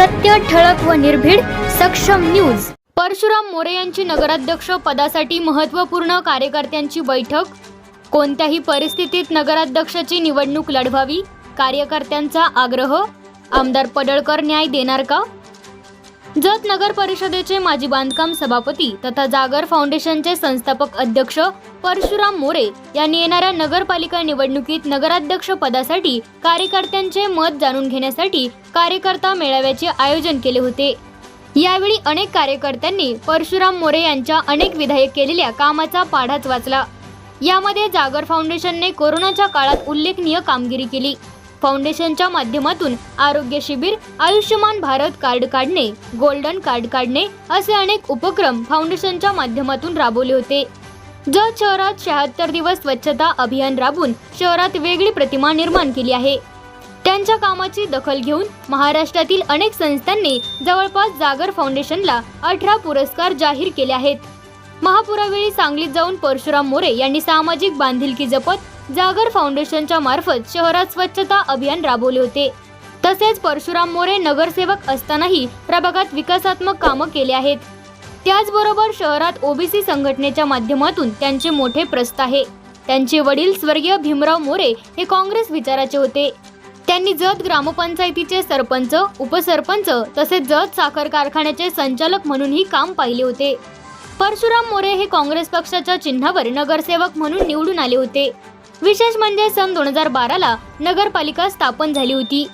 सत्य ठळक व निर्भीड सक्षम न्यूज. परशुराम मोरे यांची नगराध्यक्ष पदासाठी महत्त्वपूर्ण कार्यकर्त्यांची बैठक. कोणत्याही परिस्थितीत नगराध्यक्षाची निवडणूक लढवावी कार्यकर्त्यांचा आग्रह. आमदार पडळकर न्याय देणार का? जत नगर परिषदेचे माजी बांधकाम सभापती तथा जागर फाउंडेशनचे संस्थापक अध्यक्ष परशुराम मोरे यांनी येणाऱ्या नगरपालिका निवडणुकीत नगराध्यक्ष पदासाठी कार्यकर्त्यांचे मत जाणून घेण्यासाठी कार्यकर्ता मेळाव्याचे आयोजन केले होते. यावेळी अनेक कार्यकर्त्यांनी परशुराम मोरे यांच्या अनेक विधायक केलेल्या कामाचा पाढाच वाचला. यामध्ये जागर फाउंडेशनने कोरोनाच्या काळात उल्लेखनीय कामगिरी केली. फाउंडेशनच्या माध्यमातून आरोग्य शिबिर आयुष्यमान भारत कार्ड काढणे गोल्डन कार्ड काढणे असे अनेक उपक्रम फाउंडेशनच्या माध्यमातून राबवले होते. जत शहरात शहात्तर दिवस स्वच्छता अभियान राबून शहरात वेगळी प्रतिमा निर्माण केली आहे. त्यांच्या कामाची दखल घेऊन महाराष्ट्रातील अनेक संस्थांनी जवळपास जागर फाउंडेशनला अठरा पुरस्कार जाहीर केले आहेत. महापुरावेळी सांगलीत जाऊन परशुराम मोरे यांनी सामाजिक बांधिलकी जपत जागर फाउंडेशनच्या मार्फत शहरात स्वच्छता अभियान राबवले होते. तसेच परशुराम मोरे नगरसेवक असतानाही प्रभागात विकासात्मक कामं केले आहेत. त्याचबरोबर शहरात ओबीसी संघटनेच्या माध्यमातून त्यांचे मोठे प्रस्त आहे. त्यांचे वडील स्वर्गीय भीमराव मोरे हे काँग्रेस विचाराचे होते. त्यांनी जत ग्रामपंचायतीचे सरपंच उपसरपंच तसेच जत साखर कारखान्याचे संचालक म्हणूनही काम पाहिले होते. परशुराम मोरे हे काँग्रेस पक्षाच्या चिन्हावर नगरसेवक म्हणून निवडून आले होते. विशेष म्हणजे सन दोन हजार बाराला नगरपालिका स्थापन झाली होती.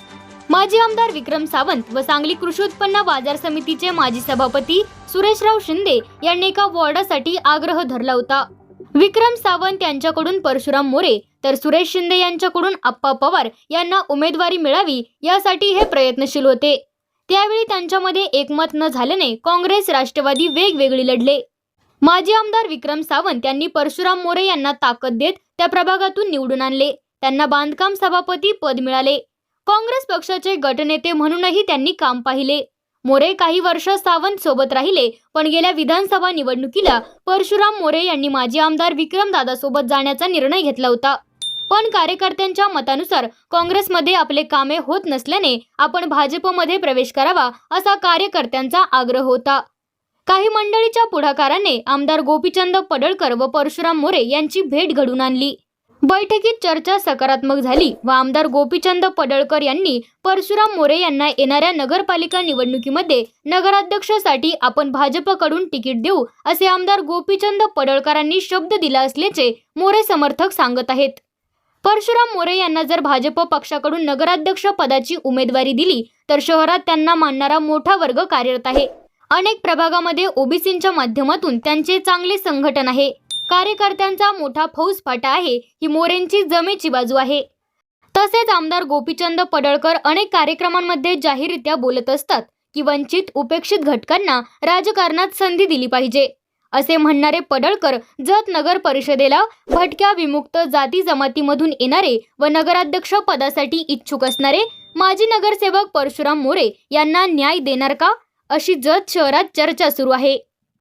माजी आमदार विक्रम सावंत व सांगली कृषी उत्पन्न बाजार समितीचे माजी सभापती सुरेशराव शिंदे यांनी एका वॉर्डासाठी आग्रह धरला होता. विक्रम सावंत यांच्याकडून परशुराम मोरे तर सुरेश शिंदे यांच्याकडून आप्पा पवार यांना उमेदवारी मिळावी यासाठी हे प्रयत्नशील होते. त्यावेळी त्यांच्यामध्ये एकमत न झाल्याने काँग्रेस राष्ट्रवादी वेगवेगळी लढले. माजी आमदार विक्रम सावंत यांनी परशुराम मोरे यांना ताकद देत त्या प्रभागातून निवडून आणले. त्यांना बांधकाम सभापती पद मिळाले. काँग्रेस पक्षाचे गटनेते म्हणूनही त्यांनी काम पाहिले. मोरे काही वर्ष सावंत सोबत राहिले पण गेल्या विधानसभा निवडणुकीला परशुराम मोरे यांनी माजी आमदार विक्रम दादा सोबत जाण्याचा निर्णय घेतला होता. पण कार्यकर्त्यांच्या मतानुसार काँग्रेसमध्ये आपले कामे होत नसल्याने आपण भाजपमध्ये प्रवेश करावा असा कार्यकर्त्यांचा आग्रह होता. काही मंडळीच्या पुढाकाराने आमदार गोपीचंद पडळकर व परशुराम मोरे यांची भेट घडून आणली. बैठकीत चर्चा सकारात्मक झाली व आमदार गोपीचंद पडळकर यांनी परशुराम मोरे यांना येणाऱ्या नगरपालिका निवडणुकीमध्ये नगराध्यक्षासाठी आपण भाजपकडून तिकीट देऊ असे आमदार गोपीचंद पडळकरांनी शब्द दिला असल्याचे मोरे समर्थक सांगत आहेत. परशुराम मोरे यांना जर भाजप पक्षाकडून नगराध्यक्ष पदाची उमेदवारी दिली तर शहरात त्यांना मानणारा मोठा वर्ग कार्यरत आहे. अनेक प्रभागामध्ये ओबीसींच्या माध्यमातून त्यांचे चांगले संघटन आहे. कार्यकर्त्यांचा मोठा फौजफाटा आहे. ही मोरेंची जमेची बाजू आहे. तसेच आमदार गोपीचंद पडळकर अनेक कार्यक्रमांमध्ये जाहीररित्या बोलत असतात की वंचित उपेक्षित घटकांना राजकारणात संधी दिली पाहिजे. असे म्हणणारे पडळकर जत नगर परिषदेला भटक्या विमुक्त जाती जमातीमधून येणारे व नगराध्यक्ष पदासाठी इच्छुक असणारे माजी नगरसेवक परशुराम मोरे यांना न्याय देणार का? अशी जत शहरात चर्चा सुरू आहे.